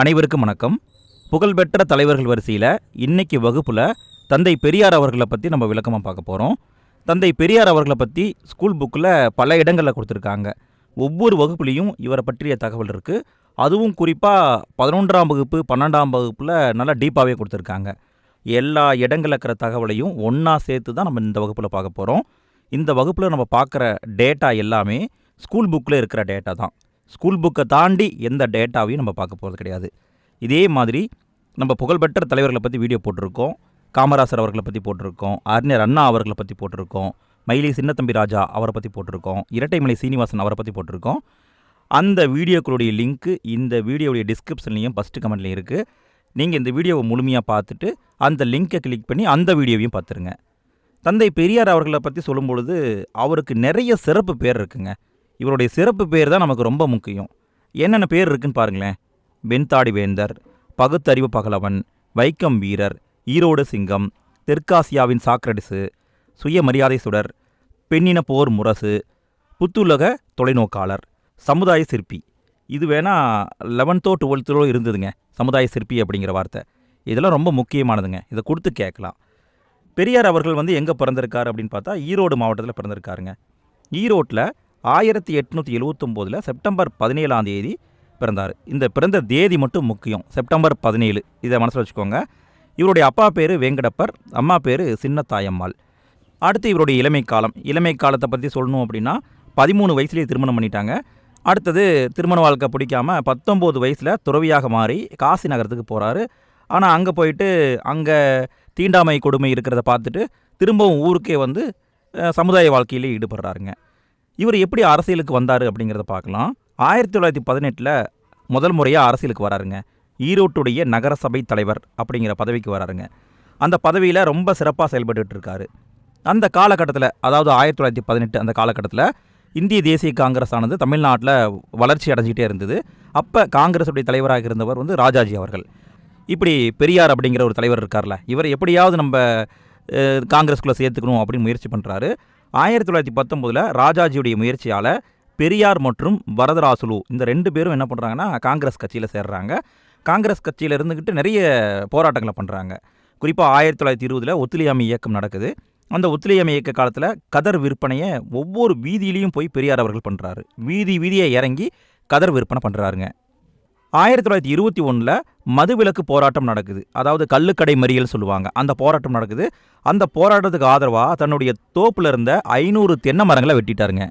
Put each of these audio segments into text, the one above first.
அனைவருக்கும் வணக்கம். புகழ்பெற்ற தலைவர்கள் வரிசையில் இன்னைக்கு வகுப்பில் தந்தை பெரியார் அவர்களை பற்றி நம்ம விளக்கமாக பார்க்க போகிறோம் தந்தை பெரியார் அவர்களை பற்றி ஸ்கூல் புக்கில் பல இடங்களில் கொடுத்துருக்காங்க. ஒவ்வொரு வகுப்புலேயும் இவரை பற்றிய தகவல் இருக்குது அதுவும் குறிப்பாக பதினொன்றாம் வகுப்பு பன்னெண்டாம் வகுப்பில் நல்லா டீப்பாகவே கொடுத்துருக்காங்க. எல்லா இடங்களில் இருக்கிற தகவலையும் ஒன்றா சேர்த்து தான் நம்ம இந்த வகுப்பில் பார்க்க போகிறோம் இந்த வகுப்பில் நம்ம பார்க்குற டேட்டா எல்லாமே ஸ்கூல் புக்கில் இருக்கிற டேட்டா தான். ஸ்கூல் புக்கை தாண்டி எந்த டேட்டாவையும் நம்ம பார்க்க போகிறது கிடையாது. இதே மாதிரி நம்ம புகழ்பெற்ற தலைவர்களை பற்றி வீடியோ போட்டிருக்கோம். காமராசர் அவர்களை பற்றி போட்டிருக்கோம். அறிஞர் அண்ணா அவர்களை பற்றி போட்டிருக்கோம். மயிலை சின்னத்தம்பி ராஜா அவரை பற்றி போட்டிருக்கோம். இரட்டைமலை சீனிவாசன் அவரை பற்றி போட்டிருக்கோம். அந்த வீடியோக்களுடைய லிங்க்கு இந்த வீடியோவுடைய டிஸ்கிரிப்ஷன்லேயும் ஃபஸ்ட்டு கமெண்ட்லேயும் இருக்குது நீங்கள் இந்த வீடியோவை முழுமையாக பார்த்துட்டு அந்த லிங்கை கிளிக் பண்ணி அந்த வீடியோவையும் பார்த்துருங்க. தந்தை பெரியார் அவர்களை பற்றி சொல்லும் பொழுது அவருக்கு நிறைய சிறப்பு பேர் இருக்குங்க. இவருடைய சிறப்பு பேர் தான் நமக்கு ரொம்ப முக்கியம். என்னென்ன பேர் இருக்குன்னு பாருங்களேன். வெண்தாடி வேந்தர் பகுத்தறிவு பகலவன் வைக்கம் வீரர் ஈரோடு சிங்கம் தெற்காசியாவின் சாக்ரடிஸு சுயமரியாதை சுடர் பெண்ணின போர் முரசு புத்துலக தொலைநோக்காளர் சமுதாய சிற்பி. இது வேணா லெவன்த்தோ டுவெல்த்தோ இருந்ததுங்க சமுதாய சிற்பி அப்படிங்கிற வார்த்தை. இதெல்லாம் ரொம்ப முக்கியமானதுங்க. இதை கொடுத்து கேட்கலாம். பெரியார் அவர்கள் வந்து எங்கே பிறந்திருக்காரு அப்படின்னு பார்த்தா ஈரோடு மாவட்டத்தில் பிறந்திருக்காருங்க. ஈரோட்டில் ஆயிரத்தி எட்நூற்றி எழுவத்தொம்போதில் செப்டம்பர் பதினேழாம் தேதி பிறந்தார். இந்த பிறந்த தேதி மட்டும் முக்கியம். செப்டம்பர் பதினேழு. இதை மனசில் வச்சுக்கோங்க. இவருடைய அப்பா பேர் வேங்கடப்பர் அம்மா பேர் சின்னத்தாயம்மாள். அடுத்து இவருடைய இளமை காலம். இளமை காலத்தை பற்றி சொல்லணும் அப்படின்னா பதிமூணு வயசுலேயே திருமணம் பண்ணிட்டாங்க. அடுத்தது திருமண வாழ்க்கை பிடிக்காம பத்தொம்போது வயசில் துறவியாக மாறி காசி நகரத்துக்கு போகிறாரு ஆனால் அங்கே போயிட்டு அங்கே தீண்டாமை கொடுமை இருக்கிறத பார்த்துட்டு திரும்பவும் ஊருக்கே வந்து சமுதாய வாழ்க்கையிலே ஈடுபடுறாருங்க. இவர் எப்படி அரசியலுக்கு வந்தார் அப்படிங்கிறத பார்க்கலாம். ஆயிரத்தி தொள்ளாயிரத்தி பதினெட்டில் முதல் முறையாக அரசியலுக்கு வராருங்க. ஈரோட்டுடைய நகரசபை தலைவர் அப்படிங்கிற பதவிக்கு வராருங்க. அந்த பதவியில் ரொம்ப சிறப்பாக செயல்பட்டு இருக்காரு அந்த காலகட்டத்தில் அதாவது ஆயிரத்தி தொள்ளாயிரத்தி பதினெட்டு அந்த காலகட்டத்தில் இந்திய தேசிய காங்கிரஸ் ஆனது தமிழ்நாட்டில் வளர்ச்சி அடைஞ்சிட்டே இருந்தது. அப்போ காங்கிரஸுடைய தலைவராக இருந்தவர் வந்து ராஜாஜி அவர்கள். இப்படி பெரியார் அப்படிங்கிற ஒரு தலைவர் இருக்கார்ல இவர் எப்படியாவது நம்ம காங்கிரஸ்குள்ளே சேர்த்துக்கணும் அப்படின்னு முயற்சி பண்ணுறாரு ஆயிரத்தி தொள்ளாயிரத்தி பத்தொம்போதில் ராஜாஜியுடைய முயற்சியால் பெரியார் மற்றும் வரதராசுலு இந்த ரெண்டு பேரும் என்ன பண்ணுறாங்கன்னா காங்கிரஸ் கட்சியில் சேர்றாங்க. காங்கிரஸ் கட்சியில் இருந்துக்கிட்டு நிறைய போராட்டங்களை பண்ணுறாங்க குறிப்பாக ஆயிரத்தி தொள்ளாயிரத்தி இருபதில் ஒத்துழையாமை இயக்கம் நடக்குது. அந்த ஒத்துழையாமை இயக்க காலத்தில் கதர் விற்பனையை ஒவ்வொரு வீதியிலையும் போய் பெரியார் அவர்கள் பண்ணுறாரு வீதி வீதியை இறங்கி கதர் விற்பனை பண்ணுறாருங்க ஆயிரத்தி தொள்ளாயிரத்தி இருபத்தி ஒன்றில் மதுவிலக்கு போராட்டம் நடக்குது. அதாவது கள்ளுக்கடை மறியல் சொல்லுவாங்க. அந்த போராட்டம் நடக்குது. அந்த போராட்டத்துக்கு ஆதரவாக தன்னுடைய தோப்பில் இருந்த ஐநூறு தென்னை மரங்களை வெட்டிட்டாருங்க.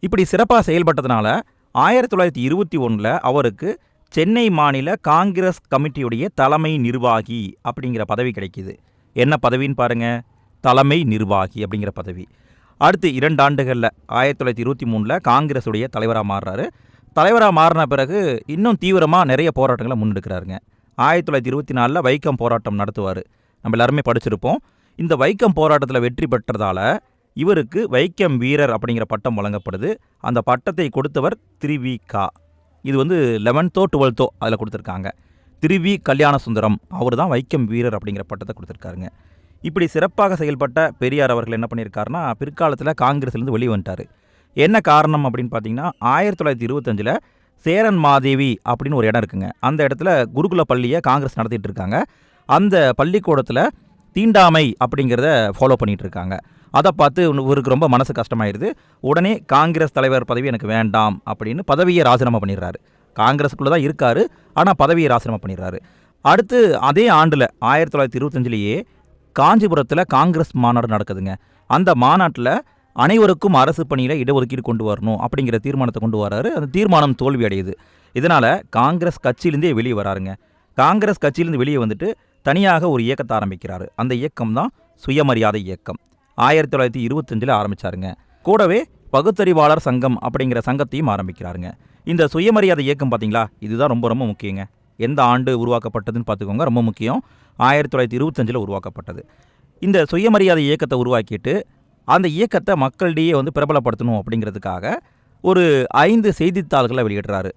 இப்படி சிறப்பாக செயல்பட்டதுனால ஆயிரத்தி தொள்ளாயிரத்தி இருபத்தி ஒன்றில் அவருக்கு சென்னை மாநில காங்கிரஸ் கமிட்டியுடைய தலைமை நிர்வாகி அப்படிங்கிற பதவி கிடைக்கிது. என்ன பதவின்னு பாருங்க. தலைமை நிர்வாகி அப்படிங்கிற பதவி. அடுத்து இரண்டு ஆண்டுகளில் ஆயிரத்தி தொள்ளாயிரத்தி இருபத்தி மூணில் காங்கிரஸுடைய தலைவராக மாறுறாரு. தலைவராக மாறின பிறகு இன்னும் தீவிரமாக நிறைய போராட்டங்களை முன்னெடுக்கிறாருங்க. ஆயிரத்தி தொள்ளாயிரத்தி இருபத்தி நாலில் வைக்கம் போராட்டம் நடத்துவார். நம்ம எல்லாருமே படிச்சிருப்போம். இந்த வைக்கம் போராட்டத்தில் வெற்றி பெற்றதால் இவருக்கு வைக்கம் வீரர் அப்படிங்கிற பட்டம் வழங்கப்படுது. அந்த பட்டத்தை கொடுத்தவர் திரிவி கா இது வந்து லெவன்த்தோ டுவெல்த்தோ அதில் கொடுத்துருக்காங்க. திருவி கல்யாண சுந்தரம் அவர் தான் வைக்கம் வீரர் அப்படிங்கிற பட்டத்தை கொடுத்துருக்காருங்க. இப்படி சிறப்பாக செயல்பட்ட பெரியார் அவர்கள் என்ன பண்ணியிருக்காருன்னா பிற்காலத்தில் காங்கிரஸ்லேருந்து வெளியே வந்துட்டார் என்ன காரணம் அப்படின்னு பார்த்தீங்கன்னா ஆயிரத்தி தொள்ளாயிரத்தி இருபத்தஞ்சில் சேரன் மாதேவி அப்படின்னு ஒரு இடம் இருக்குங்க. அந்த இடத்துல குருகுல பள்ளியை காங்கிரஸ் நடத்திட்டு இருக்காங்க. அந்த பள்ளிக்கூடத்தில் தீண்டாமை அப்படிங்கிறத ஃபாலோ பண்ணிகிட்டு இருக்காங்க. அதை பார்த்து இவருக்கு ரொம்ப மனசு கஷ்டமாயிருது. உடனே காங்கிரஸ் தலைவர் பதவி எனக்கு வேண்டாம் அப்படின்னு பதவியை ராஜினாமா பண்ணிடுறாரு. காங்கிரஸுக்குள்ளே தான் இருக்காரு ஆனால் பதவியை ராஜினாமா பண்ணிடுறாரு. அடுத்து அதே ஆண்டில் ஆயிரத்தி தொள்ளாயிரத்தி இருபத்தஞ்சிலேயே காஞ்சிபுரத்தில் காங்கிரஸ் மாநாடு நடக்குதுங்க. அந்த மாநாட்டில் அனைவருக்கும் அரசு பணியில் இடஒதுக்கீடு கொண்டு வரணும் அப்படிங்கிற தீர்மானத்தை கொண்டு வராரு. அந்த தீர்மானம் தோல்வி அடையுது இதனால் காங்கிரஸ் கட்சியிலேருந்தே வெளியே வராருங்க. காங்கிரஸ் கட்சியிலேருந்து வெளியே வந்துட்டு தனியாக ஒரு இயக்கத்தை ஆரம்பிக்கிறாரு. அந்த இயக்கம் தான் சுயமரியாதை இயக்கம். ஆயிரத்தி தொள்ளாயிரத்தி இருபத்தஞ்சில் ஆரம்பிச்சாருங்க. கூடவே பகுத்தறிவாளர் சங்கம் அப்படிங்கிற சங்கத்தையும் ஆரம்பிக்கிறாருங்க. இந்த சுயமரியாதை இயக்கம் பார்த்தீங்களா இதுதான் ரொம்ப ரொம்ப முக்கியங்க. எந்த ஆண்டு உருவாக்கப்பட்டதுன்னு பார்த்துக்கோங்க ரொம்ப முக்கியம். ஆயிரத்தி தொள்ளாயிரத்தி இருபத்தஞ்சில் உருவாக்கப்பட்டது. இந்த சுயமரியாதை இயக்கத்தை உருவாக்கிட்டு அந்த இயக்கத்தை மக்களிடையே வந்து பிரபலப்படுத்தணும் அப்படிங்கிறதுக்காக ஒரு ஐந்து செய்தித்தாள்களை வெளியிடுறாரு.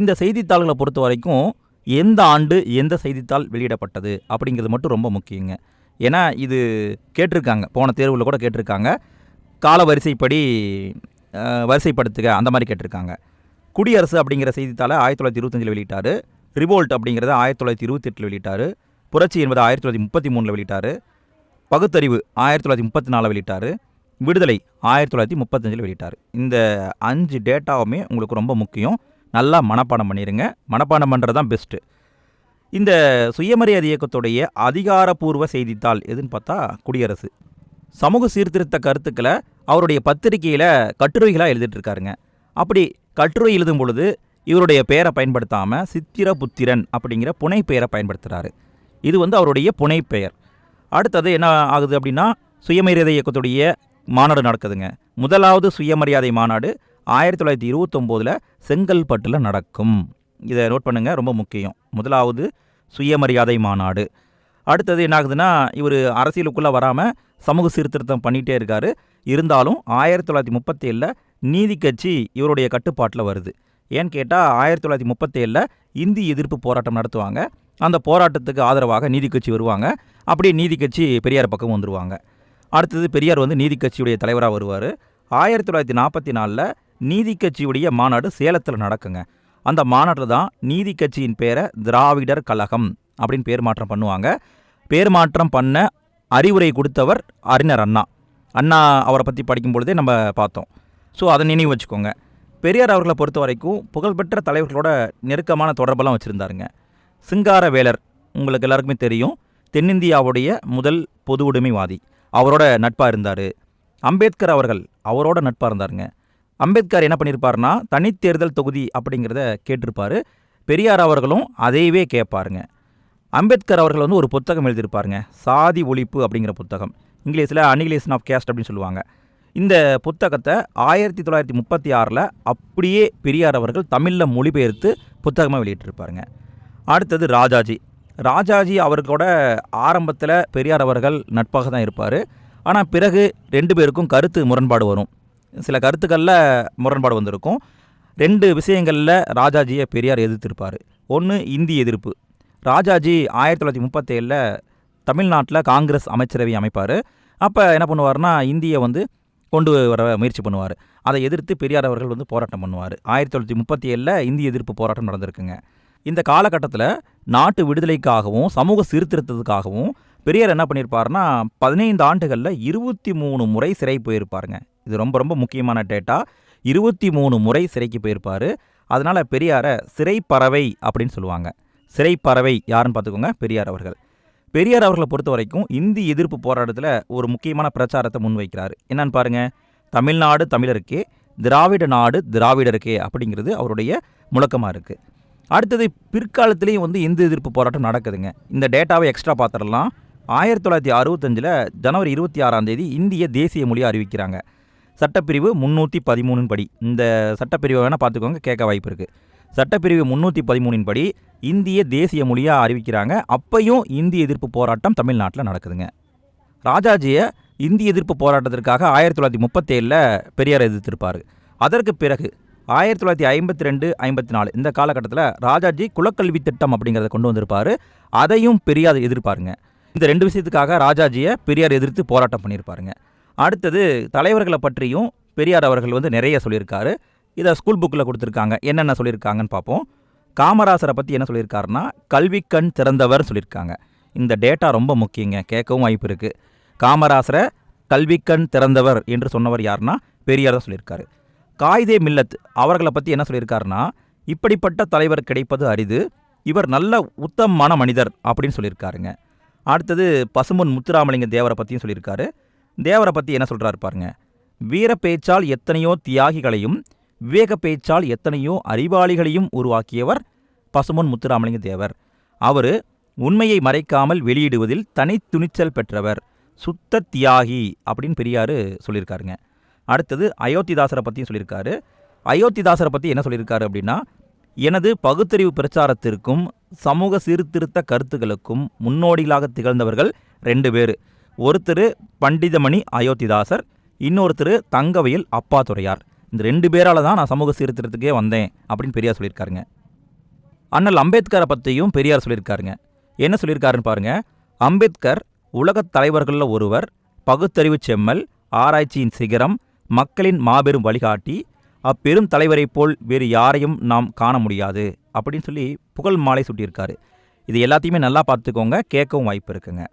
இந்த செய்தித்தாள்களை பொறுத்த வரைக்கும் எந்த ஆண்டு எந்த செய்தித்தாள் வெளியிடப்பட்டது அப்படிங்கிறது மட்டும் ரொம்ப முக்கியங்க. ஏன்னா இது கேட்டிருக்காங்க போன தேர்வில் கூட கேட்டிருக்காங்க. கால வரிசைப்படி வரிசைப்படுத்துக அந்த மாதிரி கேட்டிருக்காங்க. குடியரசு அப்படிங்கிற செய்தித்தாளை ஆயிரத்தி தொள்ளாயிரத்தி இருபத்தஞ்சில் வெளியிட்டார். ரிவோல்ட் அப்படிங்கிறத ஆயிரத்தி தொள்ளாயிரத்தி இருபத்தெட்டில் வெளியிட்டார். புரட்சி என்பது ஆயிரத்தி தொள்ளாயிரத்தி முப்பத்தி மூணில் வெளியிட்டார். பகுத்தறிவு ஆயிரத்தி தொள்ளாயிரத்தி முப்பத்தி நாலில் வெளியிட்டார். விடுதலை ஆயிரத்தி தொள்ளாயிரத்தி முப்பத்தஞ்சில் வெளியிட்டார். இந்த அஞ்சு டேட்டாவுமே உங்களுக்கு ரொம்ப முக்கியம். நல்லா மனப்பாடம் பண்ணிடுங்க மனப்பாடம் பண்ணுறது தான் பெஸ்ட்டு இந்த சுயமரியாதை இயக்கத்துடைய அதிகாரப்பூர்வ செய்தித்தாள் எதுன்னு பார்த்தா குடியரசு. சமூக சீர்திருத்த கருத்துக்களை அவருடைய பத்திரிகையில் கட்டுரைகளாக எழுதிட்டு இருக்காருங்க. அப்படி கட்டுரை எழுதும் பொழுது இவருடைய பெயரை பயன்படுத்தாமல் சித்திர புத்திரன் அப்படிங்கிற புனை பெயரை பயன்படுத்துகிறாரு இது வந்து அவருடைய புனைப்பெயர். பெயர் அடுத்தது என்ன ஆகுது அப்படின்னா சுயமரியாதை இயக்கத்துடைய மாநாடு நடக்குதுங்க. முதலாவது சுயமரியாதை மாநாடு ஆயிரத்தி தொள்ளாயிரத்தி இருபத்தொம்போதில் செங்கல்பட்டில் நடக்கும். இதை நோட் பண்ணுங்கள் ரொம்ப முக்கியம். முதலாவது சுயமரியாதை மாநாடு. அடுத்தது என்ன ஆகுதுன்னா இவர் அரசியலுக்குள்ளே வராமல் சமூக சீர்திருத்தம் பண்ணிகிட்டே இருக்கார். இருந்தாலும் ஆயிரத்தி தொள்ளாயிரத்தி முப்பத்தேழில் நீதி கட்சி இவருடைய கட்டுப்பாட்டில் வருது. ஏன்னு கேட்டால் ஆயிரத்தி தொள்ளாயிரத்தி முப்பத்தேழில் இந்தி எதிர்ப்பு போராட்டம் நடத்துவாங்க. அந்த போராட்டத்துக்கு ஆதரவாக நீதி கட்சி வருவாங்க. அப்படியே நீதி கட்சி பெரியார் பக்கம் வந்துருவாங்க. அடுத்தது பெரியார் வந்து நீதி கட்சியுடைய தலைவராக வருவார். ஆயிரத்தி தொள்ளாயிரத்தி நாற்பத்தி நாலில் நீதி கட்சியுடைய மாநாடு சேலத்தில் நடக்குங்க. அந்த மாநாட்டில் தான் நீதி கட்சியின் பேரை திராவிடர் கழகம் அப்படின்னு பேர் மாற்றம் பண்ணுவாங்க. பேர் மாற்றம் பண்ண அறிவுரை கொடுத்தவர் அறிஞர் அண்ணா. அண்ணா அவரை பற்றி படிக்கும் பொழுதே நம்ம பார்த்தோம். ஸோ அதை நினைவு வச்சுக்கோங்க. பெரியார் அவர்களை பொறுத்த வரைக்கும் புகழ்பெற்ற தலைவர்களோட நெருக்கமான தொடர்பெல்லாம் வச்சுருந்தாருங்க. சிங்காரவேலர் உங்களுக்கு எல்லாருக்குமே தெரியும் தென்னிந்தியாவுடைய முதல் பொது உடைமைவாதி. அவரோட நட்பாக இருந்தார். அம்பேத்கர் அவர்கள் அவரோட நட்பாக இருந்தாருங்க. அம்பேத்கர் என்ன பண்ணியிருப்பாருன்னா தனித்தேர்தல் தொகுதி அப்படிங்கிறத கேட்டிருப்பார். பெரியார் அவர்களும் அதையவே கேட்பாருங்க. அம்பேத்கர் அவர்கள் வந்து ஒரு புத்தகம் எழுதியிருப்பாருங்க. சாதி ஒழிப்பு அப்படிங்கிற புத்தகம். இங்கிலீஷில் அனிகிலேஷன் ஆஃப் கேஸ்ட் அப்படின்னு சொல்லுவாங்க. இந்த புத்தகத்தை ஆயிரத்தி தொள்ளாயிரத்தி முப்பத்தி ஆறில் அப்படியே பெரியார் அவர்கள் தமிழில் மொழிபெயர்த்து புத்தகமாக வெளியிட்டிருப்பாருங்க. அடுத்தது ராஜாஜி. ராஜாஜி அவர்களோட ஆரம்பத்தில் பெரியார் அவர்கள் நட்பாக தான் இருப்பார். ஆனால் பிறகு ரெண்டு பேருக்கும் கருத்து முரண்பாடு வரும். சில கருத்துக்களில் முரண்பாடு வந்திருக்கும். ரெண்டு விஷயங்களில் ராஜாஜியை பெரியார் எதிர்த்திருப்பார். ஒன்று இந்தி எதிர்ப்பு. ராஜாஜி ஆயிரத்தி தொள்ளாயிரத்தி முப்பத்தேழில் தமிழ்நாட்டில் காங்கிரஸ் அமைச்சரவை அமைப்பார். அப்போ என்ன பண்ணுவார்னா இந்தியை வந்து கொண்டு வர முயற்சி பண்ணுவார். அதை எதிர்த்து பெரியார் அவர்கள் வந்து போராட்டம் பண்ணுவார். ஆயிரத்தி தொள்ளாயிரத்தி முப்பத்தி ஏழில் இந்திய எதிர்ப்பு போராட்டம் நடந்திருக்குங்க. இந்த காலகட்டத்தில் நாட்டு விடுதலைக்காகவும் சமூக சீர்திருத்தத்துக்காகவும் பெரியார் என்ன பண்ணியிருப்பாருன்னா பதினைந்து ஆண்டுகளில் இருபத்தி மூணு முறை சிறை போயிருப்பாருங்க. இது ரொம்ப ரொம்ப முக்கியமான டேட்டா. இருபத்தி மூணு முறை சிறைக்கு போயிருப்பார். அதனால் பெரியாரை சிறைப்பறவை அப்படின்னு சொல்லுவாங்க. சிறைப்பறவை யாருன்னு பார்த்துக்கோங்க பெரியார் அவர்கள். பெரியார் அவர்களை பொறுத்த வரைக்கும் இந்தி எதிர்ப்பு போராட்டத்தில் ஒரு முக்கியமான பிரச்சாரத்தை முன்வைக்கிறார். என்னன்னு பாருங்கள் தமிழ்நாடு தமிழருக்கே திராவிட நாடு திராவிடருக்கே அப்படிங்கிறது அவருடைய முழக்கமாக இருக்குது அடுத்தது பிற்காலத்திலையும் வந்து இந்து எதிர்ப்பு போராட்டம் நடக்குதுங்க. இந்த டேட்டாவை எக்ஸ்ட்ரா பார்த்துடலாம். ஆயிரத்தி தொள்ளாயிரத்தி அறுபத்தஞ்சில் ஜனவரி இருபத்தி ஆறாம் தேதி இந்திய தேசிய மொழியை அறிவிக்கிறாங்க. சட்டப்பிரிவு முந்நூற்றி பதிமூணின் படி. இந்த சட்டப்பிரிவை வேணால் பார்த்துக்கோங்க கேட்க வாய்ப்பு இருக்குது சட்டப்பிரிவு முந்நூற்றி பதிமூணின் படி இந்திய தேசிய மொழியாக அறிவிக்கிறாங்க. அப்பையும் இந்திய எதிர்ப்பு போராட்டம் தமிழ்நாட்டில் நடக்குதுங்க. ராஜாஜியை இந்திய எதிர்ப்பு போராட்டத்திற்காக ஆயிரத்தி தொள்ளாயிரத்தி முப்பத்தேழில் பெரியார் எதிர்த்திருப்பார். அதற்கு பிறகு ஆயிரத்தி தொள்ளாயிரத்தி ஐம்பத்தி ரெண்டு ஐம்பத்தி நாலு இந்த காலகட்டத்தில் ராஜாஜி குலக்கல்வி திட்டம் அப்படிங்கிறத கொண்டு வந்திருப்பார். அதையும் பெரியார் எதிர்ப்பாருங்க. இந்த ரெண்டு விஷயத்துக்காக ராஜாஜியை பெரியார் எதிர்த்து போராட்டம் பண்ணியிருப்பாருங்க அடுத்தது தலைவர்களை பற்றியும் பெரியார் அவர்கள் வந்து நிறைய சொல்லியிருக்காரு. இதை ஸ்கூல் புக்கில் கொடுத்துருக்காங்க. என்னென்ன சொல்லியிருக்காங்கன்னு பார்ப்போம் காமராசரை பற்றி என்ன சொல்லியிருக்காருன்னா கல்விக்கண் திறந்தவர் சொல்லியிருக்காங்க. இந்த டேட்டா ரொம்ப முக்கியங்க. கேட்கவும் வாய்ப்பு இருக்குது காமராசரை கல்விக்கண் திறந்தவர் என்று சொன்னவர் யாருன்னா பெரியார் தான் சொல்லியிருக்காரு. காயிதே மில்லத் அவர்களை பற்றி என்ன சொல்லியிருக்காருன்னா இப்படிப்பட்ட தலைவர் கிடைப்பது அரிது இவர் நல்ல உத்தமமான மனிதர் அப்படின்னு சொல்லியிருக்காருங்க. அடுத்தது பசுமன் முத்துராமலிங்க தேவரை பற்றியும் சொல்லியிருக்காரு. தேவரை பற்றி என்ன சொல்கிறாரு பாருங்க. வீர பேச்சால் எத்தனையோ தியாகிகளையும் விவேக பேச்சால் எத்தனையோ அறிவாளிகளையும் உருவாக்கியவர் பசுமன் முத்துராமலிங்க தேவர். அவர் உண்மையை மறைக்காமல் வெளியிடுவதில் தனித்துணிச்சல் பெற்றவர் சுத்த தியாகி அப்படின்னு பெரியார் சொல்லியிருக்காருங்க. அடுத்தது அயோத்திதாசரை பற்றியும் சொல்லியிருக்காரு. அயோத்திதாசரை பற்றி என்ன சொல்லியிருக்காரு அப்படின்னா எனது பகுத்தறிவு பிரச்சாரத்திற்கும் சமூக சீர்திருத்த கருத்துக்களுக்கும் முன்னோடிகளாக திகழ்ந்தவர்கள் ரெண்டு பேர். ஒருத்தர் பண்டிதமணி அயோத்திதாசர் இன்னொருத்தர் தங்கவையில் அப்பா துறையார். இந்த ரெண்டு பேரால் தான் நான் சமூக சீர்திருத்தத்துக்கே வந்தேன் அப்படின்னு பெரியார் சொல்லியிருக்காருங்க. அண்ணல் அம்பேத்கரை பற்றியும் பெரியார் சொல்லியிருக்காருங்க. என்ன சொல்லியிருக்காருன்னு பாருங்க. அம்பேத்கர் உலகத் தலைவர்களில் ஒருவர் பகுத்தறிவு செம்மல் ஆராய்ச்சியின் சிகரம் மக்களின் மாபெரும் வழிகாட்டி அப்பெரும் தலைவரைப் போல் வேறு யாரையும் நாம் காண முடியாது அப்படின்னு சொல்லி புகழ் மாலை சுட்டியிருக்காரு. இது எல்லாத்தையுமே நல்லா பார்த்துக்கோங்க கேட்கவும் வாய்ப்பு இருக்குங்க.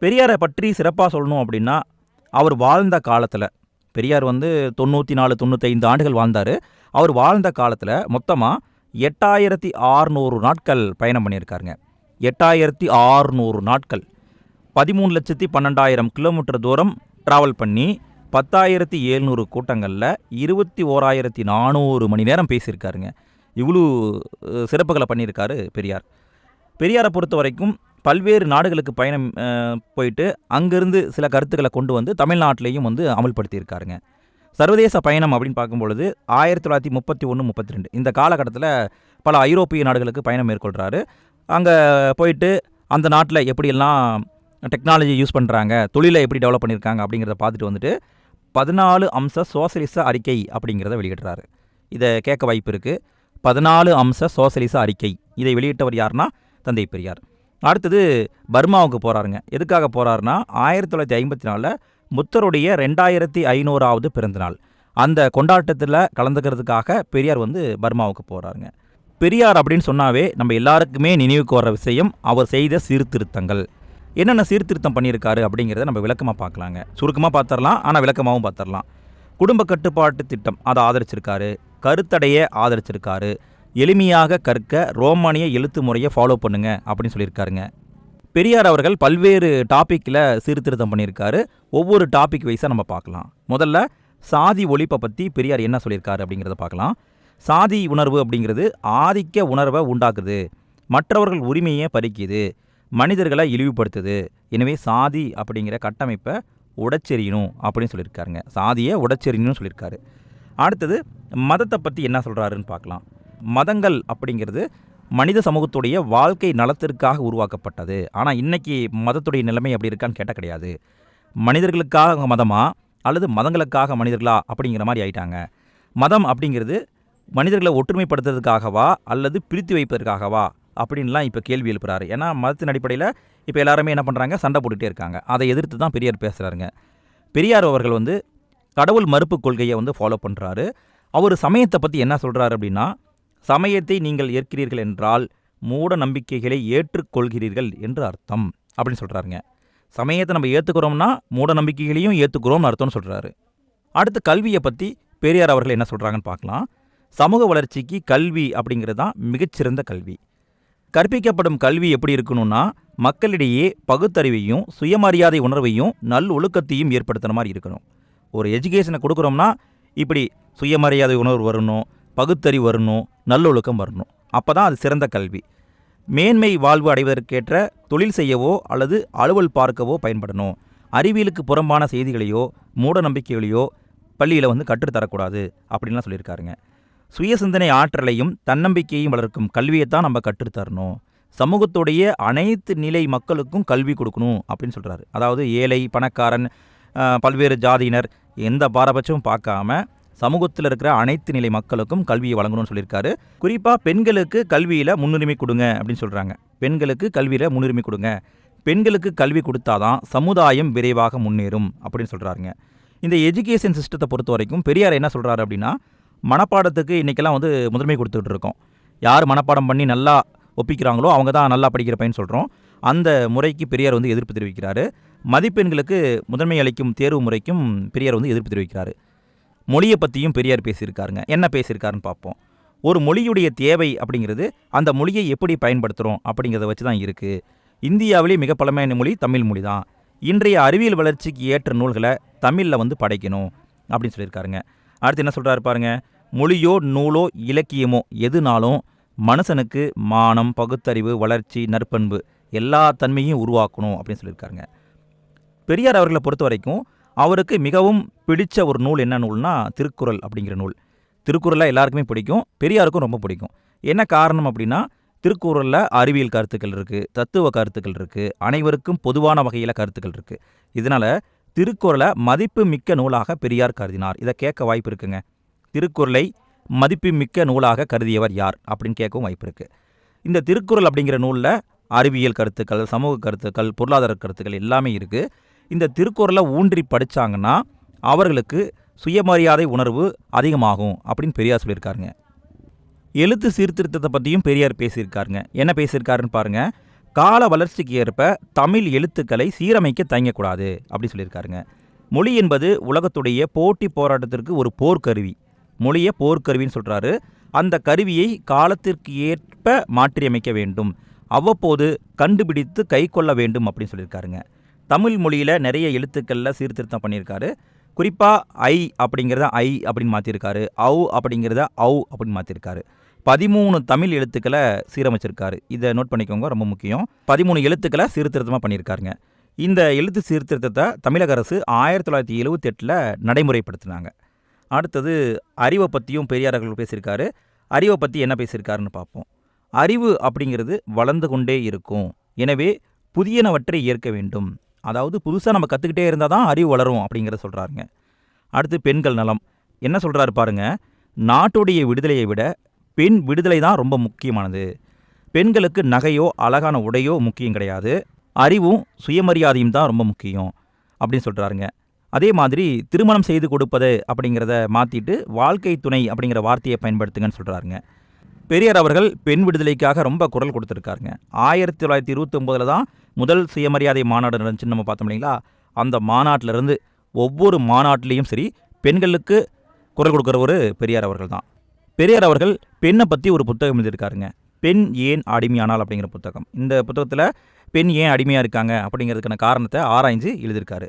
பெரியாரை பற்றி சிறப்பாக சொல்லணும் அப்படின்னா அவர் வாழ்ந்த காலத்தில் பெரியார் வந்து தொண்ணூற்றி நாலு தொண்ணூத்தைந்து ஆண்டுகள் வாழ்ந்தார். அவர் வாழ்ந்த காலத்தில் மொத்தமாக எட்டாயிரத்தி ஆறுநூறு நாட்கள் பயணம் பண்ணியிருக்காருங்க. எட்டாயிரத்தி ஆறுநூறு நாட்கள். பதிமூணு லட்சத்தி பன்னெண்டாயிரம் கிலோமீட்டர் தூரம் ட்ராவல் பண்ணி பத்தாயிரத்தி எழுநூறு கூட்டங்களில் இருபத்தி ஓராயிரத்தி நானூறு மணி நேரம் பேசியிருக்காருங்க. இவ்வளோ சிறப்புகளை பண்ணியிருக்காரு பெரியார். பெரியாரை பொறுத்த வரைக்கும் பல்வேறு நாடுகளுக்கு பயணம் போயிட்டு அங்கேருந்து சில கருத்துக்களை கொண்டு வந்து தமிழ்நாட்டிலையும் வந்து அமல்படுத்தியிருக்காருங்க. சர்வதேச பயணம் அப்படின்னு பார்க்கும்பொழுது ஆயிரத்தி தொள்ளாயிரத்தி முப்பத்தி ஒன்று முப்பத்தி ரெண்டு இந்த காலகட்டத்தில் பல ஐரோப்பிய நாடுகளுக்கு பயணம் மேற்கொள்கிறாரு அங்கே போயிட்டு அந்த நாட்டில் எப்படியெல்லாம் டெக்னாலஜி யூஸ் பண்ணுறாங்க தொழிலை எப்படி டெவலப் பண்ணியிருக்காங்க அப்படிங்கிறத பார்த்துட்டு வந்துட்டு பதினாலு அம்ச சோசலிச அறிக்கை அப்படிங்கிறத வெளியிடுறாரு. இதை கேட்க வாய்ப்பு இருக்குது பதினாலு அம்ச சோசலிச அறிக்கை. இதை வெளியிட்டவர் யாருன்னா தந்தை பெரியார். அடுத்தது பர்மாவுக்கு போகிறாருங்க எதுக்காக போகிறாருன்னா ஆயிரத்தி தொள்ளாயிரத்தி ஐம்பத்தி நாலில் முத்தருடைய ரெண்டாயிரத்தி ஐநூறாவது பிறந்தநாள். அந்த கொண்டாட்டத்தில் கலந்துக்கிறதுக்காக பெரியார் வந்து பர்மாவுக்கு போகிறாருங்க பெரியார் அப்படின்னு சொன்னாவே நம்ம எல்லாருக்குமே நினைவுக்கு வர விஷயம் அவர் செய்த சீர்திருத்தங்கள். என்னென்ன சீர்திருத்தம் பண்ணியிருக்காரு அப்படிங்கிறத நம்ம விளக்கமாக பார்க்கலாங்க. சுருக்கமாக பார்த்துடலாம் ஆனால் விளக்கமாகவும் பார்த்துடலாம். குடும்ப கட்டுப்பாட்டு திட்டம் அதை ஆதரிச்சிருக்காரு. கருத்தடையை ஆதரிச்சிருக்காரு. எளிமையாக கற்க ரோமானிய எழுத்து முறையை ஃபாலோ பண்ணுங்க அப்படின்னு சொல்லியிருக்காருங்க. பெரியார் அவர்கள் பல்வேறு டாப்பிக்கில் சீர்திருத்தம் பண்ணியிருக்காரு. ஒவ்வொரு டாபிக் வைஸாக நம்ம பார்க்கலாம். முதல்ல சாதி ஒழிப்பை பற்றி பெரியார் என்ன சொல்லியிருக்காரு அப்படிங்கிறத பார்க்கலாம். சாதி உணர்வு அப்படிங்கிறது ஆதிக்க உணர்வை உண்டாக்குது. மற்றவர்கள் உரிமையை பறிக்குது. மனிதர்களை இழிவுபடுத்துது. எனவே சாதி அப்படிங்கிற கட்டமைப்பை உடச்செறியணும் அப்படின்னு சொல்லியிருக்காருங்க. சாதியை உடச்செறியணும்னு சொல்லியிருக்காரு. அடுத்தது மதத்தை பற்றி என்ன சொல்கிறாருன்னு பார்க்கலாம். மதங்கள் அப்படிங்கிறது மனித சமூகத்துடைய வாழ்க்கை நலத்திற்காக உருவாக்கப்பட்டது. ஆனால் இன்றைக்கி மதத்துடைய நிலைமை அப்படி இருக்கான்னு கேட்டால் கிடையாது. மனிதர்களுக்காக மதமா? அல்லது மதங்களுக்காக மனிதர்களா? அப்படிங்கிற மாதிரி ஆயிட்டாங்க. மதம் அப்படிங்கிறது மனிதர்களை ஒற்றுமைப்படுத்துறதுக்காகவா? அல்லது பிரித்து வைப்பதற்காகவா? அப்படின்லாம் இப்போ கேள்வி எழுப்புறாரு. ஏன்னா மதத்தின் அடிப்படையில் இப்போ எல்லாருமே என்ன பண்ணுறாங்க சண்டை போட்டுகிட்டே இருக்காங்க. அதை எதிர்த்து தான் பெரியார் பேசுகிறாருங்க பெரியார் அவர்கள் வந்து கடவுள் மறுப்பு கொள்கையை வந்து ஃபாலோ பண்ணுறாரு அவர் சமயத்தை பற்றி என்ன சொல்கிறாரு அப்படின்னா சமயத்தை நீங்கள் ஏற்கிறீர்கள் என்றால் மூட நம்பிக்கைகளை ஏற்றுக்கொள்கிறீர்கள் என்று அர்த்தம் அப்படின்னு சொல்கிறாருங்க சமயத்தை நம்ம ஏற்றுக்கிறோம்னா மூட நம்பிக்கைகளையும் ஏற்றுக்கிறோம்னு அர்த்தம்னு சொல்கிறாரு அடுத்து கல்வியை பற்றி பெரியார் அவர்கள் என்ன சொல்கிறாங்கன்னு பார்க்கலாம். சமூக வளர்ச்சிக்கு கல்வி அப்படிங்கிறது தான் மிகச்சிறந்த கல்வி. கற்பிக்கப்படும் கல்வி எப்படி இருக்கணும்னா மக்களிடையே பகுத்தறிவையும் சுயமரியாதை உணர்வையும் நல் ஒழுக்கத்தையும் ஏற்படுத்துகிற மாதிரி இருக்கணும். ஒரு எஜுகேஷனை கொடுக்குறோம்னா இப்படி சுயமரியாதை உணர்வு வரணும் பகுத்தறிவு வரணும் நல்லொழுக்கம் வரணும். அப்போ தான் அது சிறந்த கல்வி. மேன்மை வாழ்வு அடைவதற்கேற்ற தொழில் செய்யவோ அல்லது அலுவல் பார்க்கவோ பயன்படணும். அறிவியலுக்கு புறம்பான செய்திகளையோ மூட நம்பிக்கைகளையோ பள்ளியில் வந்து கற்றுத்தரக்கூடாது அப்படின்லாம் சொல்லியிருக்காருங்க. சுய சிந்தனை ஆற்றலையும் தன்னம்பிக்கையும் வளர்க்கும் கல்வியை தான் நம்ம கற்றுத்தரணும். சமூகத்துடைய அனைத்து நிலை மக்களுக்கும் கல்வி கொடுக்கணும் அப்படின்னு சொல்கிறாரு அதாவது ஏழை பணக்காரன் பல்வேறு ஜாதியினர் எந்த பாரபட்சமும் பார்க்காம சமூகத்தில் இருக்கிற அனைத்து நிலை மக்களுக்கும் கல்வியை வழங்கணும்னு சொல்லியிருக்காரு. குறிப்பாக பெண்களுக்கு கல்வியில் முன்னுரிமை கொடுங்க அப்படின்னு சொல்கிறாங்க பெண்களுக்கு கல்வியில் முன்னுரிமை கொடுங்க. பெண்களுக்கு கல்வி கொடுத்தாதான் சமுதாயம் விரைவாக முன்னேறும் அப்படின்னு சொல்கிறாருங்க இந்த எஜுகேஷன் சிஸ்டத்தை பொறுத்த வரைக்கும் பெரியார் என்ன சொல்கிறாரு அப்படின்னா மனப்பாடத்துக்கு இன்றைக்கெல்லாம் வந்து முதன்மை கொடுத்துட்டு இருக்கோம் யார் மனப்பாடம் பண்ணி நல்லா ஒப்பிக்கிறாங்களோ அவங்க தான் நல்லா படிக்கிற பையன் சொல்கிறோம் அந்த முறைக்கு பெரியார் வந்து எதிர்ப்பு தெரிவிக்கிறாரு. மதிப்பெண்களுக்கு முதன்மை அளிக்கும் தேர்வு முறைக்கும் பெரியார் வந்து எதிர்ப்பு தெரிவிக்கிறாரு. மொழியை பற்றியும் பெரியார் பேசியிருக்காருங்க. என்ன பேசியிருக்காருன்னு பார்ப்போம். ஒரு மொழியுடைய தேவை அப்படிங்கிறது அந்த மொழியை எப்படி பயன்படுத்துகிறோம் அப்படிங்கிறத வச்சு தான் இருக்குது இந்தியாவிலே மிக பழமையான மொழி தமிழ் மொழி தான். இன்றைய அறிவியல் வளர்ச்சிக்கு ஏற்ற நூல்களை தமிழில் வந்து படைக்கணும் அப்படின்னு சொல்லியிருக்காருங்க. அடுத்து என்ன சொல்கிறாரு பாருங்கள் மொழியோ நூலோ இலக்கியமோ எதுனாலும் மனுஷனுக்கு மானம் பகுத்தறிவு வளர்ச்சி நற்பண்பு எல்லா தன்மையும் உருவாக்கணும் அப்படின்னு சொல்லியிருக்காருங்க. பெரியார் அவர்களை பொறுத்த வரைக்கும் அவருக்கு மிகவும் பிடித்த ஒரு நூல் என்ன நூல்னா திருக்குறள் அப்படிங்கிற நூல். திருக்குறளை எல்லாருக்குமே பிடிக்கும் பெரியாருக்கும் ரொம்ப பிடிக்கும். என்ன காரணம் அப்படின்னா திருக்குறளில் அறிவியல் கருத்துக்கள் இருக்குது தத்துவ கருத்துக்கள் இருக்குது அனைவருக்கும் பொதுவான வகையில் கருத்துக்கள் இருக்குது இதனால் திருக்குறளை மதிப்பு மிக்க நூலாக பெரியார் கருதினார். இதை கேட்க வாய்ப்பு இருக்குங்க. திருக்குறளை மதிப்புமிக்க நூலாக கருதியவர் யார் அப்படின்னு கேட்கவும் வாய்ப்பு இருக்குது இந்த திருக்குறள் அப்படிங்கிற நூலில் அறிவியல் கருத்துக்கள் சமூக கருத்துக்கள் பொருளாதார கருத்துக்கள் எல்லாமே இருக்குது இந்த திருக்குறளை ஊன்றி படித்தாங்கன்னா அவர்களுக்கு சுயமரியாதை உணர்வு அதிகமாகும் அப்படின்னு பெரியார் சொல்லியிருக்காருங்க. எழுத்து சீர்திருத்தத்தை பற்றியும் பெரியார் பேசியிருக்காருங்க. என்ன பேசியிருக்காருன்னு பாருங்க. கால வளர்ச்சிக்கு ஏற்ப தமிழ் எழுத்துக்களை சீரமைக்க தயங்கக்கூடாது அப்படி சொல்லியிருக்காருங்க. மொழி என்பது உலகத்துடைய போட்டி போராட்டத்திற்கு ஒரு போர்க்கருவி. மொழியை போர்க்கருவின்னு சொல்கிறாரு அந்த கருவியை காலத்திற்கு ஏற்ப மாற்றியமைக்க வேண்டும். அவ்வப்போது கண்டுபிடித்து கை கொள்ள வேண்டும் அப்படின்னு சொல்லியிருக்காருங்க. தமிழ் மொழியில் நிறைய எழுத்துக்களில் சீர்திருத்தம் பண்ணியிருக்காரு. குறிப்பாக ஐ அப்படிங்கிறத ஐ அப்படின்னு மாற்றிருக்காரு அவு அப்படிங்கிறத அவு அப்படின்னு மாற்றிருக்காரு பதிமூணு தமிழ் எழுத்துக்களை சீரமைச்சிருக்காரு. இதை நோட் பண்ணிக்கோங்க ரொம்ப முக்கியம். பதிமூணு எழுத்துக்களை சீர்திருத்தமாக பண்ணியிருக்காருங்க. இந்த எழுத்து சீர்திருத்தத்தை தமிழக அரசு ஆயிரத்தி தொள்ளாயிரத்தி எழுவத்தெட்டில் நடைமுறைப்படுத்தினாங்க. அடுத்தது அறிவை பற்றியும் பெரியார் அவர்கள் பேசியிருக்காரு. அறிவை பற்றி என்ன பேசியிருக்காருன்னு பார்ப்போம். அறிவு அப்படிங்கிறது வளர்ந்து கொண்டே இருக்கும். எனவே புதியனவற்றை ஏற்க வேண்டும். அதாவது புதுசாக நம்ம கற்றுக்கிட்டே இருந்தால் தான் அறிவு வளரும் அப்படிங்கிறத சொல்கிறாருங்க அடுத்து பெண்கள் நலம். என்ன சொல்கிறாரு பாருங்க. நாட்டுடைய விடுதலையை விட பெண் விடுதலை தான் ரொம்ப முக்கியமானது. பெண்களுக்கு நகையோ அழகான உடையோ முக்கியம் கிடையாது. அறிவும் சுயமரியாதையும் தான் ரொம்ப முக்கியம் அப்படின்னு சொல்கிறாருங்க அதே மாதிரி திருமணம் செய்து கொடுப்பது அப்படிங்கிறத மாற்றிட்டு வாழ்க்கை துணை அப்படிங்கிற வார்த்தையை பயன்படுத்துங்கன்னு சொல்கிறாருங்க பெரியார் அவர்கள் பெண் விடுதலைக்காக ரொம்ப குரல் கொடுத்துருக்காருங்க. ஆயிரத்தி தொள்ளாயிரத்தி இருபத்தொம்போதில் தான் முதல் சுயமரியாதை மாநாடு நடந்துச்சுன்னு நம்ம பார்த்தோம் இல்லைங்களா? அந்த மாநாட்டிலிருந்து ஒவ்வொரு மாநாட்டிலையும் சரி பெண்களுக்கு குரல் கொடுக்குற ஒரு பெரியார் அவர்கள் தான். பெரியார் அவர்கள் பெண்ணை பற்றி ஒரு புத்தகம் எழுதியிருக்காருங்க. பெண் ஏன் அடிமையானால் அப்படிங்கிற புத்தகம். இந்த புத்தகத்தில் பெண் ஏன் அடிமையாக இருக்காங்க அப்படிங்கிறதுக்கான காரணத்தை ஆராய்ஞ்சு எழுதியிருக்காரு.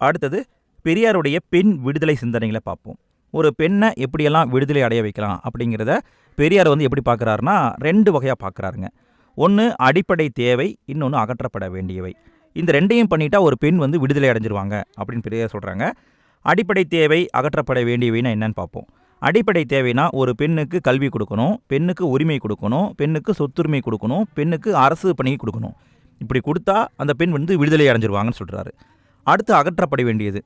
அடுத்தது பெரியாருடைய பெண் விடுதலை சிந்தனைகளை பார்ப்போம். ஒரு பெண்ணை எப்படியெல்லாம் விடுதலை அடைய வைக்கலாம் அப்படிங்கிறத பெரியார் வந்து எப்படி பார்க்குறாருன்னா ரெண்டு வகையாக பார்க்குறாருங்க. ஒன்று அடிப்படை தேவை இன்னொன்று அகற்றப்பட வேண்டியவை. இந்த ரெண்டையும் பண்ணிட்டா ஒரு பெண் வந்து விடுதலை அடைஞ்சிருவாங்க அப்படின்னு பெரியார் சொல்கிறாங்க அடிப்படை தேவை அகற்றப்பட வேண்டியவைன்னா என்னன்னு பார்ப்போம். அடிப்படை தேவைனா ஒரு பெண்ணுக்கு கல்வி கொடுக்கணும் பெண்ணுக்கு உரிமை கொடுக்கணும் பெண்ணுக்கு சொத்துரிமை கொடுக்கணும் பெண்ணுக்கு அரசு பணி கொடுக்கணும். இப்படி கொடுத்தா அந்த பெண் வந்து விடுதலை அடைஞ்சிருவாங்கன்னு சொல்கிறாரு அடுத்து அகற்றப்பட வேண்டியது.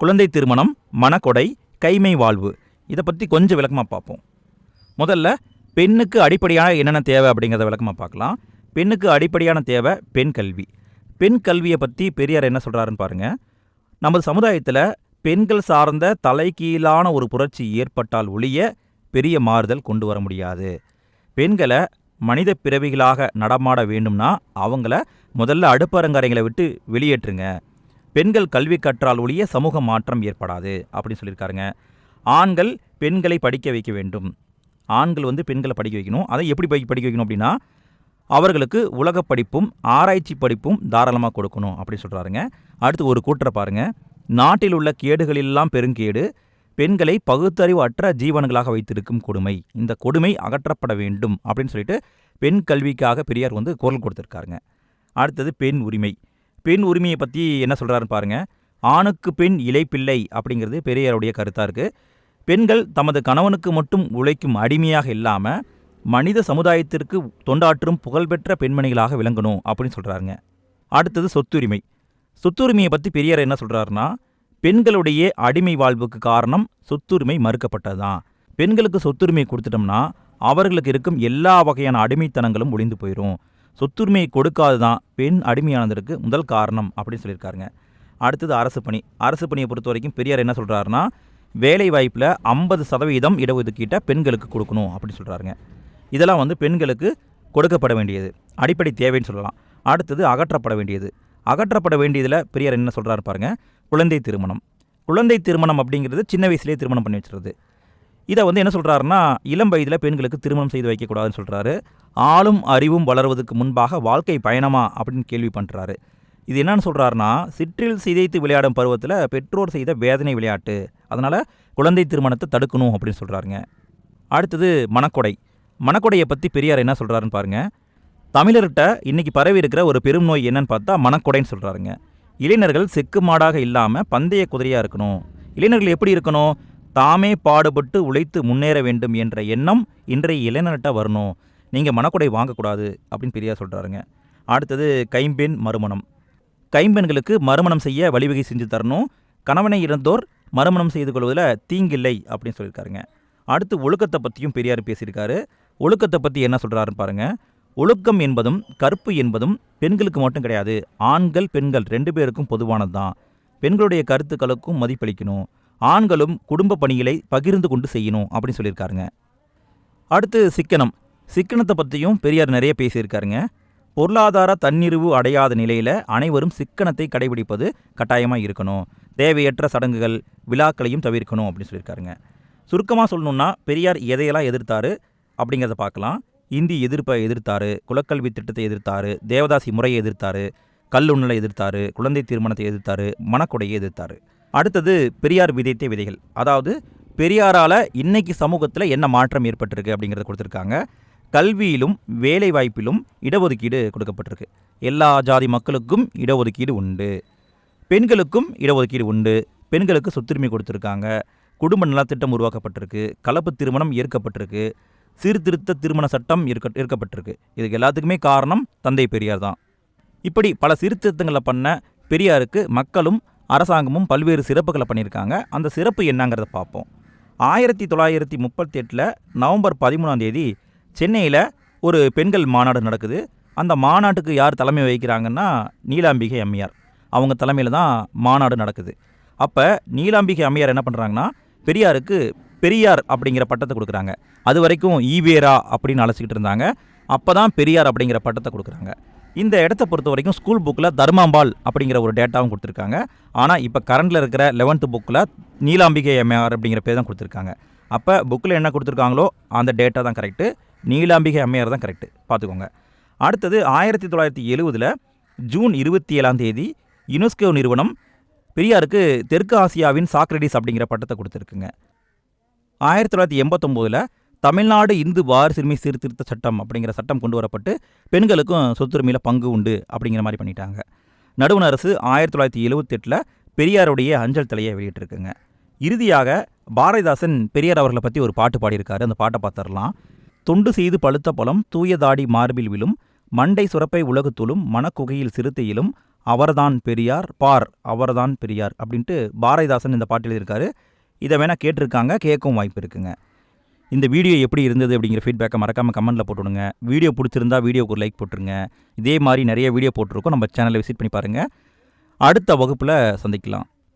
குழந்தை திருமணம் மனக்கொடை கைமை வாழ்வு. இதை பற்றி கொஞ்சம் விளக்கமாக பார்ப்போம். முதல்ல பெண்ணுக்கு அடிப்படையான என்னென்ன தேவை அப்படிங்கிறத விளக்கமாக பார்க்கலாம். பெண்ணுக்கு அடிப்படையான தேவை பெண் கல்வி. பெண் கல்வியை பற்றி பெரியார் என்ன சொல்கிறாருன்னு பாருங்கள் நமது சமுதாயத்தில் பெண்கள் சார்ந்த தலைகீழான ஒரு புரட்சி ஏற்பட்டால் ஒழிய பெரிய மாறுதல் கொண்டு வர முடியாது. பெண்களை மனித பிறவிகளாக நடமாட வேண்டும்னா அவங்கள முதல்ல அடுப்பரங்கரைங்களை விட்டு வெளியேற்றுங்க. பெண்கள் கல்வி கற்றால் ஒழிய சமூக மாற்றம் ஏற்படாது அப்படின்னு சொல்லியிருக்காருங்க. ஆண்கள் பெண்களை படிக்க வைக்க வேண்டும். ஆண்கள் வந்து பெண்களை படிக்க வைக்கணும். அதை எப்படி படி- படிக்க வைக்கணும் அப்படின்னா அவர்களுக்கு உலகப் படிப்பும் ஆராய்ச்சி படிப்பும் தாராளமாக கொடுக்கணும் அப்படின்னு சொல்கிறாருங்க அடுத்து ஒரு கூட்டரை பாருங்கள் நாட்டில் உள்ள கேடுகளெல்லாம் பெருங்கேடு பெண்களை பகுத்தறிவு அற்ற ஜீவன்களாக வைத்திருக்கும் கொடுமை. இந்த கொடுமை அகற்றப்பட வேண்டும் அப்படின்னு சொல்லிட்டு பெண் கல்விக்காக பெரியார் வந்து குரல் கொடுத்துருக்காருங்க. அடுத்தது பெண் உரிமை. பெண் உரிமையை பற்றி என்ன சொல்கிறாருன்னு பாருங்கள் ஆணுக்கு பெண் இலைப்பிள்ளை அப்படிங்கிறது பெரியாருடைய கருத்தாக இருக்குது பெண்கள் தமது கணவனுக்கு மட்டும் உழைக்கும் அடிமையாக இல்லாமல் மனித சமுதாயத்திற்கு தொண்டாற்றும் புகழ்பெற்ற பெண்மணிகளாக விளங்கணும் அப்படின்னு சொல்கிறாருங்க அடுத்தது சொத்துரிமை. சொத்துரிமையை பற்றி பெரியார் என்ன சொல்கிறாருன்னா பெண்களுடைய அடிமை வாழ்வுக்கு காரணம் சொத்துரிமை மறுக்கப்பட்டது தான் பெண்களுக்கு சொத்துரிமை கொடுத்துட்டோம்னா அவர்களுக்கு இருக்கும் எல்லா வகையான அடிமைத்தனங்களும் ஒளிந்து போயிடும் சொத்துரிமையை கொடுக்காது தான் பெண் அடிமையானதற்கு முதல் காரணம் அப்படின்னு சொல்லியிருக்காருங்க. அடுத்தது அரசு பணி. அரசு பணியை பொறுத்த வரைக்கும் பெரியார் என்ன சொல்கிறாருன்னா வேலை வாய்ப்பில் ஐம்பது சதவீதம் இடஒதுக்கீட்டை பெண்களுக்கு கொடுக்கணும் அப்படின்னு சொல்கிறாருங்க இதெல்லாம் வந்து பெண்களுக்கு கொடுக்கப்பட வேண்டியது. அடிப்படை தேவைன்னு சொல்லலாம். அடுத்தது அகற்றப்பட வேண்டியது. அகற்றப்பட வேண்டியதில் பெரியார் என்ன சொல்கிறாரு பாருங்க குழந்தை திருமணம். குழந்தை திருமணம் அப்படிங்கிறது சின்ன வயசுலேயே திருமணம் பண்ணி வச்சுருது இதை வந்து என்ன சொல்கிறாருன்னா இளம் வயதில் பெண்களுக்கு திருமணம் செய்து வைக்கக்கூடாதுன்னு சொல்கிறாரு ஆளும் அறிவும் வளர்வதற்கு முன்பாக வாழ்க்கை பயணமா அப்படின்னு கேள்வி பண்ணுறாரு இது என்னன்னு சொல்கிறாருன்னா சிற்றில் சிதைத்து விளையாடும் பருவத்தில் பெற்றோர் செய்த வேதனை விளையாட்டு. அதனால் குழந்தை திருமணத்தை தடுக்கணும் அப்படின்னு சொல்கிறாருங்க அடுத்தது மணக்கொடை. மணக்கொடையை பற்றி பெரியார் என்ன சொல்கிறாருன்னு பாருங்கள் தமிழர்கிட்ட இன்றைக்கி பரவி இருக்கிற ஒரு பெரும் நோய் என்னன்னு பார்த்தா மணக்கொடைன்னு சொல்கிறாருங்க இளைஞர்கள் செக்கு மாடாக இல்லாமல் பந்தய குதிரையாக இருக்கணும். இளைஞர்கள் எப்படி இருக்கணும்? தாமே பாடுபட்டு உழைத்து முன்னேற வேண்டும் என்ற எண்ணம் இன்றைய இளைஞர்கிட்ட வரணும். நீங்கள் மனக்குடை வாங்கக்கூடாது அப்படின்னு பெரியார் சொல்கிறாருங்க அடுத்தது கைம்பெண் மறுமணம். கைம்பெண்களுக்கு மறுமணம் செய்ய வழிவகை செஞ்சு தரணும். கணவனை இறந்தோர் மறுமணம் செய்து கொள்வதில் தீங்கில்லை அப்படின்னு சொல்லியிருக்காருங்க. அடுத்து ஒழுக்கத்தை பற்றியும் பெரியார் பேசியிருக்காரு. ஒழுக்கத்தை பற்றி என்ன சொல்கிறாருன்னு பாருங்கள் ஒழுக்கம் என்பதும் கற்பு என்பதும் பெண்களுக்கு மட்டும் கிடையாது. ஆண்கள் பெண்கள் ரெண்டு பேருக்கும் பொதுவானது தான் பெண்களுடைய கருத்துக்களுக்கும் மதிப்பளிக்கணும். ஆண்களும் குடும்ப பணிகளை பகிர்ந்து கொண்டு செய்யணும் அப்படின்னு சொல்லியிருக்காருங்க. அடுத்து சிக்கனம். சிக்கனத்தை பற்றியும் பெரியார் நிறைய பேசியிருக்காருங்க. பொருளாதார தன்னிறைவு அடையாத நிலையில் அனைவரும் சிக்கனத்தை கடைபிடிப்பது கட்டாயமாக இருக்கணும். தேவையற்ற சடங்குகள் விழாக்களையும் தவிர்க்கணும் அப்படின்னு சொல்லியிருக்காருங்க. சுருக்கமாக சொல்லணுன்னா பெரியார் எதையெல்லாம் எதிர்த்தாரு அப்படிங்கிறத பார்க்கலாம். இந்தி எதிர்ப்பை எதிர்த்தாரு குலக்கல்வி திட்டத்தை எதிர்த்தாரு தேவதாசி முறையை எதிர்த்தாரு கல்லுண்ணலை எதிர்த்தாரு குழந்தை தீர்மானத்தை எதிர்த்தாரு மணக்கொடையை எதிர்த்தாரு. அடுத்தது பெரியார் விதைத்த விதைகள். அதாவது பெரியாரால் இன்னைக்கு சமூகத்தில் என்ன மாற்றம் ஏற்பட்டிருக்கு அப்படிங்கிறத கொடுத்துருக்காங்க. கல்வியிலும் வேலைவாய்ப்பிலும் இடஒதுக்கீடு கொடுக்கப்பட்டிருக்கு. எல்லா ஜாதி மக்களுக்கும் இடஒதுக்கீடு உண்டு. பெண்களுக்கும் இடஒதுக்கீடு உண்டு. பெண்களுக்கு சொத்துரிமை கொடுத்துருக்காங்க. குடும்ப நலத்திட்டம் உருவாக்கப்பட்டிருக்கு. கலப்பு திருமணம் ஏற்கப்பட்டிருக்கு. சீர்திருத்த திருமண சட்டம் இருக்க ஏற்கப்பட்டிருக்கு. இதுக்கு எல்லாத்துக்குமே காரணம் தந்தை பெரியார் தான். இப்படி பல சீர்திருத்தங்களை பண்ண பெரியாருக்கு மக்களும் அரசாங்கமும் பல்வேறு சிறப்புகளை பண்ணியிருக்காங்க. அந்த சிறப்பு என்னங்கிறத பார்ப்போம். ஆயிரத்தி தொள்ளாயிரத்தி முப்பத்தி எட்டில் நவம்பர் பதிமூணாம் தேதி சென்னையில் ஒரு பெண்கள் மாநாடு நடக்குது. அந்த மாநாட்டுக்கு யார் தலைமை வகிக்கிறாங்கன்னா நீலாம்பிகை அம்மையார். அவங்க தலைமையில் தான் மாநாடு நடக்குது. அப்போ நீலாம்பிகை அம்மையார் என்ன பண்ணுறாங்கன்னா பெரியாருக்கு பெரியார் அப்படிங்கிற பட்டத்தை கொடுக்குறாங்க. அது வரைக்கும் ஈவேரா அப்படின்னு அழைச்சிக்கிட்டு இருந்தாங்க. அப்போ தான் பெரியார் அப்படிங்கிற பட்டத்தை கொடுக்குறாங்க. இந்த இடத்த பொறுத்த வரைக்கும் ஸ்கூல் புக்கில் தர்மாம்பாள் அப்படிங்கிற ஒரு டேட்டாவும் கொடுத்துருக்காங்க. ஆனால் இப்போ கரண்டில் இருக்கிற லெவன்த்து புக்கில் நீலாம்பிகை எம்ஏஆர் அப்படிங்கிற பேர் தான் கொடுத்துருக்காங்க. அப்போ புக்கில் என்ன கொடுத்துருக்காங்களோ அந்த டேட்டா தான் கரெக்டு நீலாம்பிகை எம்ஏஆர் தான் கரெக்டு பார்த்துக்கோங்க. அடுத்தது ஆயிரத்தி தொள்ளாயிரத்தி எழுவதில் ஜூன் இருபத்தி ஏழாம் தேதி யுனெஸ்கோ நிறுவனம் பெரியாருக்கு தெற்கு ஆசியாவின் சாக்ரடிஸ் அப்படிங்கிற பட்டத்தை கொடுத்துருக்குங்க. ஆயிரத்தி தொள்ளாயிரத்தி எண்பத்தொம்போதில் தமிழ்நாடு இந்து வாரிசுரிமை சீர்திருத்த சட்டம் அப்படிங்கிற சட்டம் கொண்டு வரப்பட்டு பெண்களுக்கும் சொத்துரிமையில் பங்கு உண்டு அப்படிங்கிற மாதிரி பண்ணிட்டாங்க. நடுவண் அரசு ஆயிரத்தி தொள்ளாயிரத்தி எழுவத்தெட்டில் பெரியாருடைய அஞ்சல் தலையை வெளியிட்டிருக்குங்க. இறுதியாக பாரதிதாசன் பெரியார் அவர்களை பற்றி ஒரு பாட்டு பாடியிருக்காரு. அந்த பாட்டை பார்த்துடலாம் தொண்டு செய்து பழுத்த பழம் தூய தாடி மார்பில் விழும் மண்டை சுரப்பை உலகத்துலும் மனக்குகையில் சிறுத்தையிலும் அவர்தான் பெரியார் பார் அவர்தான் பெரியார் அப்படின்ட்டு பாரதிதாசன் இந்த பாட்டு எழுதியிருக்காரு. இதை வேணால் கேட்டிருக்காங்க கேட்கவும் வாய்ப்பு இருக்குங்க. இந்த வீடியோ எப்படி இருந்தது அப்படிங்கிற ஃபீட்பேக்கை மறக்காமல் கமெண்ட்டில் போட்டுடுங்க. வீடியோ பிடிச்சிருந்தா வீடியோக்கு ஒரு லைக் போட்டுருங்க. இதே மாதிரி நிறைய வீடியோ போட்டிருக்கோம். நம்ம சேனலை விசிட் பண்ணி பாருங்கள் அடுத்த வகுப்பில் சந்திக்கலாம்.